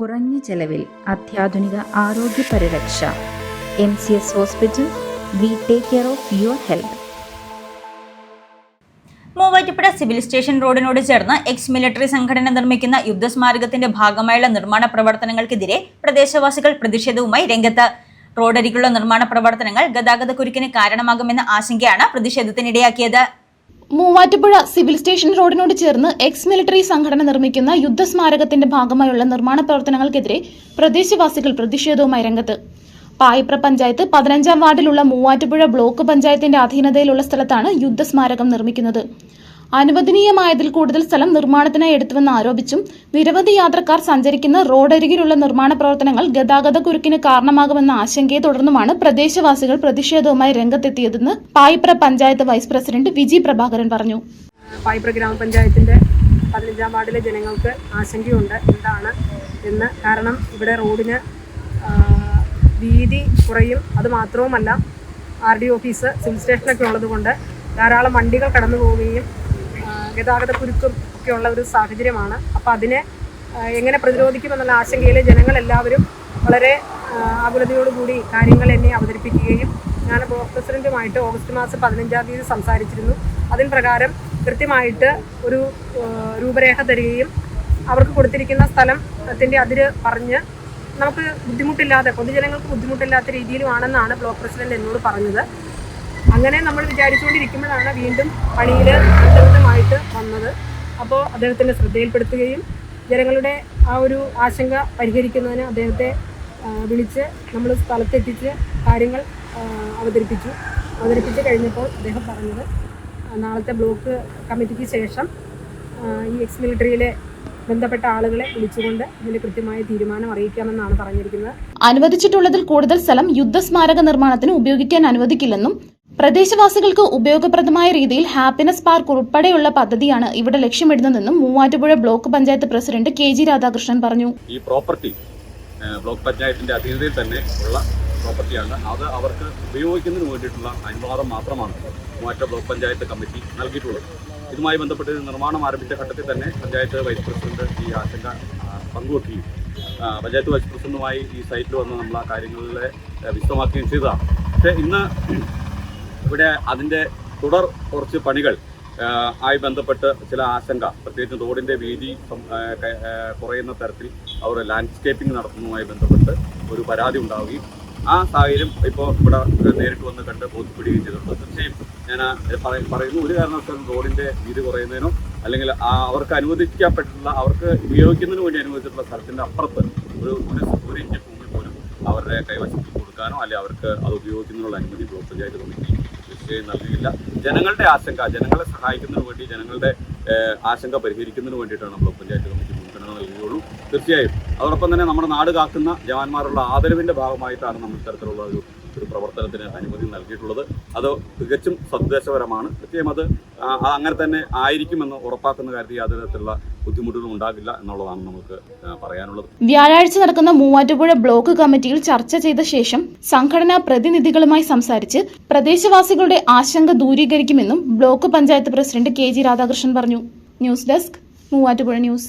കുറഞ്ഞ ചെലവിൽ അത്യാധുനിക ആരോഗ്യ പരിരക്ഷ. M C S hospital we take care of your health. Muvattupuzha civil station റോഡിനോട് ചേർന്ന് എക്സ് മിലിറ്ററി സംഘടന നിർമ്മിക്കുന്ന യുദ്ധസ്മാരകത്തിന്റെ ഭാഗമായുള്ള നിർമ്മാണ പ്രവർത്തനങ്ങൾക്കെതിരെ പ്രദേശവാസികൾ പ്രതിഷേധവുമായി രംഗത്ത്. റോഡരികുള്ള നിർമ്മാണ പ്രവർത്തനങ്ങൾ ഗതാഗത കുരുക്കിന് കാരണമാകുമെന്ന ആശങ്കയാണ് പ്രതിഷേധത്തിനിടയാക്കിയത്. മൂവാറ്റുപുഴ സിവിൽ സ്റ്റേഷൻ റോഡിനോട് ചേർന്ന് എക്സ് മിലിറ്ററി സംഘടന നിർമ്മിക്കുന്ന യുദ്ധസ്മാരകത്തിന്റെ ഭാഗമായുള്ള നിർമ്മാണ പ്രവർത്തനങ്ങൾക്കെതിരെ പ്രദേശവാസികൾ പ്രതിഷേധവുമായി രംഗത്ത്. പായിപ്ര പഞ്ചായത്ത് പതിനഞ്ചാം വാർഡിലുള്ള മൂവാറ്റുപുഴ ബ്ലോക്ക് പഞ്ചായത്തിന്റെ അധീനതയിലുള്ള സ്ഥലത്താണ് യുദ്ധസ്മാരകം നിർമ്മിക്കുന്നത്. അനുവദനീയമായതിൽ കൂടുതൽ സ്ഥലം നിർമ്മാണത്തിനായി എടുത്തുവെന്ന് ആരോപിച്ചും നിരവധി യാത്രക്കാർ സഞ്ചരിക്കുന്ന റോഡരികിലുള്ള നിർമ്മാണ പ്രവർത്തനങ്ങൾ ഗതാഗത കുരുക്കിന് കാരണമാകുമെന്ന ആശങ്കയെ തുടർന്നുമാണ് പ്രദേശവാസികൾ പ്രതിഷേധവുമായി രംഗത്തെത്തിയതെന്ന് പായിപ്ര പഞ്ചായത്ത് വൈസ് പ്രസിഡന്റ് വിജി പ്രഭാകരൻ പറഞ്ഞു. പായിപ്ര ഗ്രാമപഞ്ചായത്തിന്റെ പതിനഞ്ചാം വാർഡിലെ ജനങ്ങൾക്ക് ആശങ്കയുണ്ട് എന്താണ് എന്ന്. കാരണം ഇവിടെ റോഡിന് വീതി കുറയും. അത് മാത്രവുമല്ല ആർ ഡി ഓഫീസ് സിവിൽ സ്റ്റേഷനൊക്കെ ഉള്ളതുകൊണ്ട് ധാരാളം വണ്ടികൾ കടന്നു പോവുകയും ഗതാഗത കുരുക്കും ഒക്കെ ഉള്ള ഒരു സാഹചര്യമാണ്. അപ്പോൾ അതിനെ എങ്ങനെ പ്രതിരോധിക്കുമെന്നുള്ള ആശങ്കയിൽ ജനങ്ങളെല്ലാവരും വളരെ ആകുലതയോടുകൂടി കാര്യങ്ങൾ എന്നെ അവതരിപ്പിക്കുകയും ഞാൻ ബ്ലോക്ക് പ്രസിഡന്റുമായിട്ട് ഓഗസ്റ്റ് മാസം പതിനഞ്ചാം തീയതി സംസാരിച്ചിരുന്നു. അതിൻ പ്രകാരം കൃത്യമായിട്ട് ഒരു രൂപരേഖ തരികയും അവർക്ക് കൊടുത്തിരിക്കുന്ന സ്ഥലത്തിന്റെ അതിര് പറഞ്ഞ് നമുക്ക് ബുദ്ധിമുട്ടില്ലാതെ പൊതുജനങ്ങൾക്ക് ബുദ്ധിമുട്ടില്ലാത്ത രീതിയിലുമാണെന്നാണ് ബ്ലോക്ക് പ്രസിഡന്റ് എന്നോട് പറഞ്ഞത്. അങ്ങനെ നമ്മൾ വിചാരിച്ചുകൊണ്ടിരിക്കുമ്പോഴാണ് വീണ്ടും പണിയിൽ അന്തർഗതമായിട്ട് വന്നത്. അപ്പോൾ അദ്ദേഹത്തിന്റെ ശ്രദ്ധയിൽപ്പെടുത്തുകയും ജനങ്ങളുടെ ആ ഒരു ആശങ്ക പരിഹരിക്കുന്നതിന് അദ്ദേഹത്തെ വിളിച്ച് നമ്മൾ സ്ഥലത്തെത്തിച്ച് കാര്യങ്ങൾ അവതരിപ്പിച്ചു. അവതരിപ്പിച്ച് കഴിഞ്ഞപ്പോൾ അദ്ദേഹം പറഞ്ഞത് നാളത്തെ ബ്ലോക്ക് കമ്മിറ്റിക്ക് ശേഷം ഈ എക്സ് മിലിറ്ററിയിലെ ബന്ധപ്പെട്ട ആളുകളെ വിളിച്ചുകൊണ്ട് ഇതിന് കൃത്യമായ തീരുമാനം അറിയിക്കാമെന്നാണ് പറഞ്ഞിരിക്കുന്നത്. അനുവദിച്ചിട്ടുള്ളതിൽ കൂടുതൽ സ്ഥലം യുദ്ധസ്മാരക നിർമ്മാണത്തിന് ഉപയോഗിക്കാൻ അനുവദിക്കില്ലെന്നും പ്രദേശവാസികൾക്ക് ഉപയോഗപ്രദമായ രീതിയിൽ ഹാപ്പിനെസ് പാർക്ക് ഉൾപ്പെടെയുള്ള പദ്ധതിയാണ് ഇവിടെ ലക്ഷ്യമിടുന്നതെന്നും Muvattupuzha block panchayat president K G Radhakrishnan പറഞ്ഞു. ഈ പ്രോപ്പർട്ടി ബ്ലോക്ക് പഞ്ചായത്തിന്റെ അധീനതയിൽ തന്നെ ഉള്ള പ്രോപ്പർട്ടിയാണ്. അത് അവർക്ക് ഉപയോഗിക്കുന്നതിന് വേണ്ടിയിട്ടുള്ള അനുവാദം മാത്രമാണ് മൂവാറ്റ ബ്ലോക്ക് പഞ്ചായത്ത് കമ്മിറ്റി നൽകിയിട്ടുള്ളത്. ഇതുമായി ബന്ധപ്പെട്ട് നിർമ്മാണം ആരംഭിച്ച ഘട്ടത്തിൽ തന്നെ പഞ്ചായത്ത് വൈസ് പ്രസിഡന്റ് ഈ ആശങ്ക പങ്കുവെക്കുകയും പഞ്ചായത്ത് വൈസ് പ്രസിഡന്റുമായി ഈ സൈറ്റിൽ വന്ന് നമ്മൾ ആ കാര്യങ്ങളിലെ വിശദമാക്കുകയും ചെയ്തതാണ്. പക്ഷേ ഇന്ന് ഇവിടെ അതിന്റെ തുടർ കുറച്ച് പണികൾ ആയി ബന്ധപ്പെട്ട് ചില ആശങ്ക. പ്രത്യേകിച്ച് റോഡിന്റെ വീതി കുറയുന്ന തരത്തിൽ അവർ ലാൻഡ്സ്കേപ്പിംഗ് നടത്തുന്നതുമായി ബന്ധപ്പെട്ട് ഒരു പരാതി ഉണ്ടാവുകയും ആ സാഹചര്യം ഇപ്പോൾ ഇവിടെ നേരിട്ട് വന്ന് കണ്ട് ബോധ്യപ്പെടുകയും ചെയ്തിട്ടുണ്ട്. തീർച്ചയായും ഞാൻ പറയുന്നു. ഒരു കാരണവശാലും റോഡിന്റെ വീതി കുറയുന്നതിനോ അല്ലെങ്കിൽ അവർക്ക് അനുവദിക്കപ്പെട്ടിട്ടുള്ള അവർക്ക് ഉപയോഗിക്കുന്നതിന് വേണ്ടി അനുവദിച്ചിട്ടുള്ള സ്ഥലത്തിന്റെ അപ്പുറത്ത് ഒരു ഒരു ഒരു ഇഞ്ച് ഭൂമി പോലും അവരുടെ കൈവശത്തിൽ കൊടുക്കാനോ അല്ലെങ്കിൽ അവർക്ക് അത് ഉപയോഗിക്കുന്നതിനുള്ള അനുമതി ബ്ലോക്ക് പഞ്ചായത്ത് കമ്മിറ്റി നൽകിയില്ല ജനങ്ങളുടെ ആശങ്ക ജനങ്ങളെ സഹായിക്കുന്നതിന് വേണ്ടി ജനങ്ങളുടെ ആശങ്ക പരിഹരിക്കുന്നതിന് വേണ്ടിയിട്ടാണ് നമ്മൾ പഞ്ചായത്ത് കമ്മിറ്റി മുൻഗണന നൽകുകയുള്ളൂ തീർച്ചയായും. അതോടൊപ്പം തന്നെ നമ്മുടെ നാട് കാക്കുന്ന ജവാന്മാരുള്ള ആദരവിന്റെ ഭാഗമായിട്ടാണ് നമ്മൾ ഇത്തരത്തിലുള്ള ഒരു ഒരു പ്രവർത്തനത്തിന് അനുമതി നൽകിയിട്ടുള്ളത്. അത് തികച്ചും സദ്ദേശപരമാണ്. തീർച്ചയായും അത് അങ്ങനെ തന്നെ ആയിരിക്കുമെന്ന് ഉറപ്പാക്കുന്ന കാര്യത്തിൽ യാതൊരു തരത്തിലുള്ള ബുദ്ധിമുട്ടുകളും ഉണ്ടാകില്ല എന്നുള്ളതാണ് നമുക്ക് പറയാനുള്ളത്. വ്യാഴാഴ്ച നടക്കുന്ന മൂവാറ്റുപുഴ ബ്ലോക്ക് കമ്മിറ്റിയിൽ ചർച്ച ചെയ്ത ശേഷം സംഘടനാ പ്രതിനിധികളുമായി സംസാരിച്ച് പ്രദേശവാസികളുടെ ആശങ്ക ദൂരീകരിക്കുമെന്നും block panchayat president K G Radhakrishnan പറഞ്ഞു. News desk Muvattupuzha news.